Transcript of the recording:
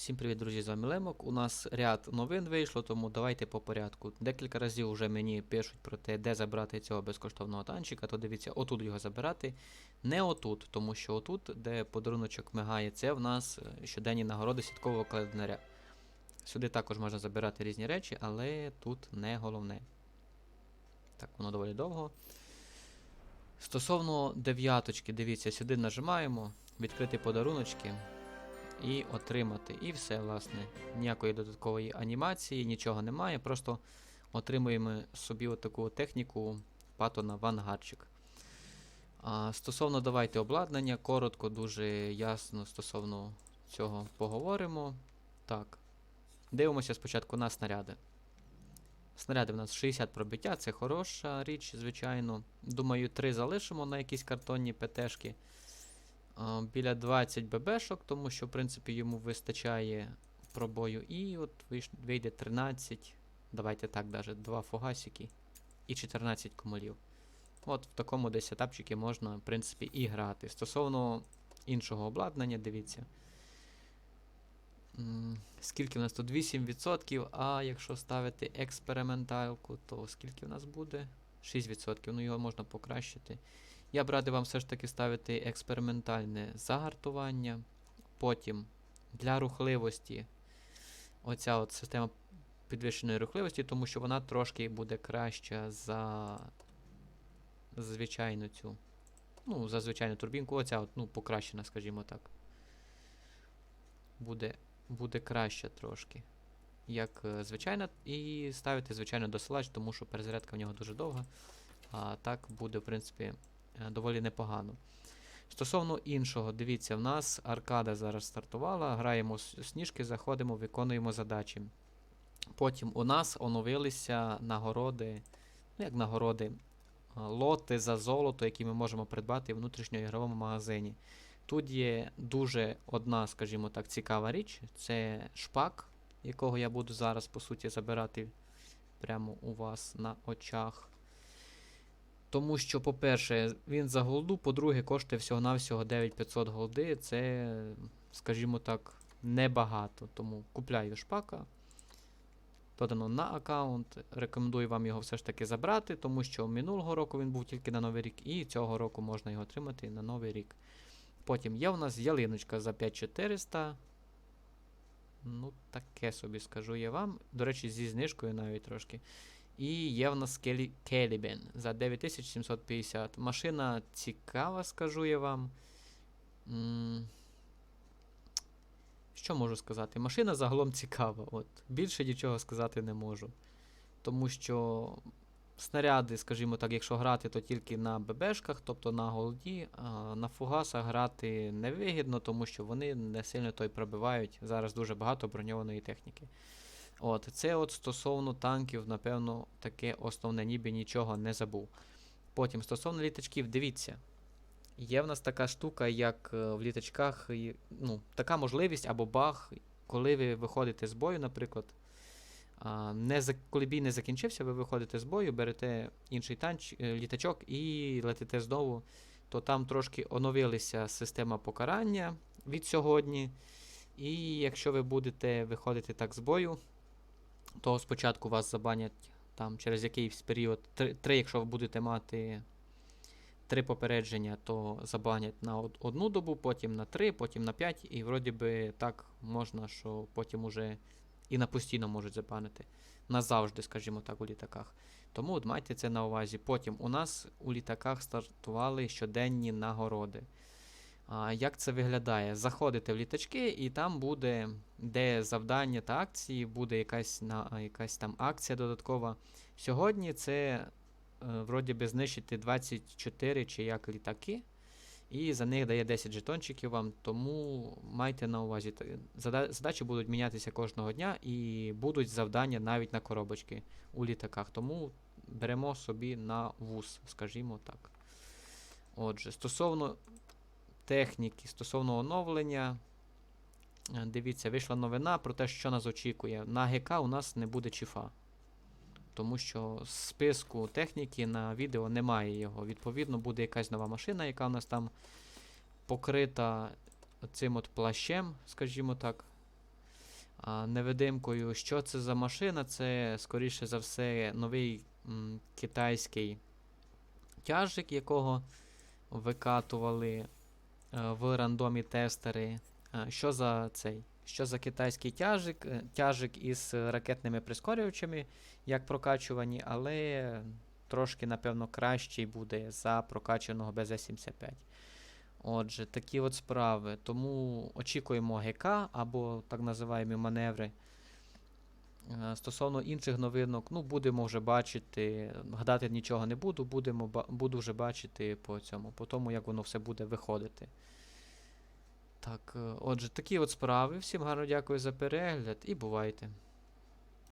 Всім привіт, друзі, з вами Лемок. У нас ряд новин вийшло, тому давайте по порядку. Декілька разів вже мені пишуть про те, де забрати цього безкоштовного танчика, то дивіться, отут його забирати. Не отут, тому що отут, де подаруночок мигає, це в нас е, щоденні нагороди сіткового календаря. Сюди також можна забирати різні речі, але тут не головне. Так, воно доволі довго. Стосовно дев'яточки, дивіться, сюди нажимаємо, відкрити подаруночки і отримати. І все, власне. Ніякої додаткової анімації, нічого немає. Просто отримуємо собі отаку техніку патона вангарчик. А, стосовно давайте обладнання, коротко, дуже ясно стосовно цього поговоримо. Так. Дивимося спочатку на снаряди. Снаряди в нас 60 пробиття, це хороша річ, звичайно. Думаю, 3 залишимо на якісь картонні ПТшки. Біля 20 ББшок, тому що, в принципі, йому вистачає пробою. І от вийде 13. Давайте так, даже 2 фугасики і 14 комолів. От в такому десь сетапчикі можна, в принципі, і грати. Стосовно іншого обладнання, дивіться. Скільки в нас тут 8%, а якщо ставити експерименталку, то скільки в нас буде? 6%. Ну його можна покращити. Я б радив вам все ж таки ставити експериментальне загартування. Потім для рухливості оця от система підвищеної рухливості, тому що вона трошки буде краща за звичайну цю. Ну, за звичайну турбінку. Оця от, ну, покращена, скажімо так. Буде, буде краще трошки. Як е, звичайна, і ставити, звичайно, досилач, тому що перезарядка в нього дуже довга. А так буде, в принципі, доволі непогано. Стосовно іншого, дивіться, в нас аркада зараз стартувала, граємо сніжки, заходимо, виконуємо задачі. Потім у нас оновилися нагороди, ну як нагороди, лоти за золото, які ми можемо придбати в внутрішньоігровому магазині. Тут є дуже одна, скажімо так, цікава річ. Це шпак, якого я буду зараз, по суті, забирати прямо у вас на очах. Тому що, по-перше, він за голду, по-друге, коштує всього-навсього 9500 голди. Це, скажімо так, небагато. Тому купляю шпака. Додано на аккаунт. Рекомендую вам його все ж таки забрати, тому що минулого року він був тільки на Новий рік, і цього року можна його отримати на Новий рік. Потім є у нас ялиночка за 5400. Ну, таке собі скажу я вам. До речі, зі знижкою навіть трошки. І є в нас Келі... Келібен за 9750. Машина цікава, скажу я вам. Що можу сказати? Машина загалом цікава. От. Більше нічого сказати не можу. Тому що снаряди, скажімо так, якщо грати, то тільки на ББшках, тобто на голді, а на фугасах грати невигідно, тому що вони не сильно той пробивають. Зараз дуже багато броньованої техніки. От, це от стосовно танків, напевно, таке основне, ніби нічого не забув. Потім, стосовно літачків, дивіться. Є в нас така штука, як е, в літачках, ну, така можливість або баг, коли ви виходите з бою, наприклад. Не коли бій не закінчився, ви виходите з бою, берете інший танч, е, літачок і летите знову, то там трошки оновилася система покарання від сьогодні. І якщо ви будете виходити так з бою, то спочатку вас забанять там через якийсь період. Три, три, якщо ви будете мати три попередження, то забанять на одну добу, потім на три, потім на п'ять, і вроді би так можна, що потім уже і на постійно можуть забанити. Назавжди, скажімо так, у літаках. Тому от майте це на увазі. Потім у нас у літаках стартували щоденні нагороди. Як це виглядає? Заходите в літачки, і там буде, де завдання та акції, буде якась, на, якась там акція додаткова. Сьогодні це е, вроді би знищити 24 чи як літаки, і за них дає 10 жетончиків вам. Тому майте на увазі, задачі будуть мінятися кожного дня і будуть завдання навіть на коробочки у літаках. Тому беремо собі на вуз, скажімо так. Отже, стосовно техніки, стосовно оновлення. е, Дивіться, вийшла новина про те, що нас очікує. На ГК у нас не буде чіфа. Тому що з списку техніки на відео немає його. Відповідно, буде якась нова машина, яка у нас там покрита цим от плащем, скажімо так. невидимкою. Що це за машина? Це, скоріше за все, новий м, китайський тяжик, якого викатували в рандомі тестери. Е, Що за цей? Що за китайський тяжик? Е, Тяжик із ракетними прискорювачами, як прокачувані, але трошки, напевно, кращий буде за прокачаного БЗ-75. Отже, такі от справи. Тому очікуємо ГК або так називаємо маневри. Е, Стосовно інших новинок, ну, будемо вже бачити. Гадати нічого не буду, будемо, буду вже бачити по цьому, по тому, як воно все буде виходити. Так, е, отже, такі от справи. Всім гарно дякую за перегляд і бувайте.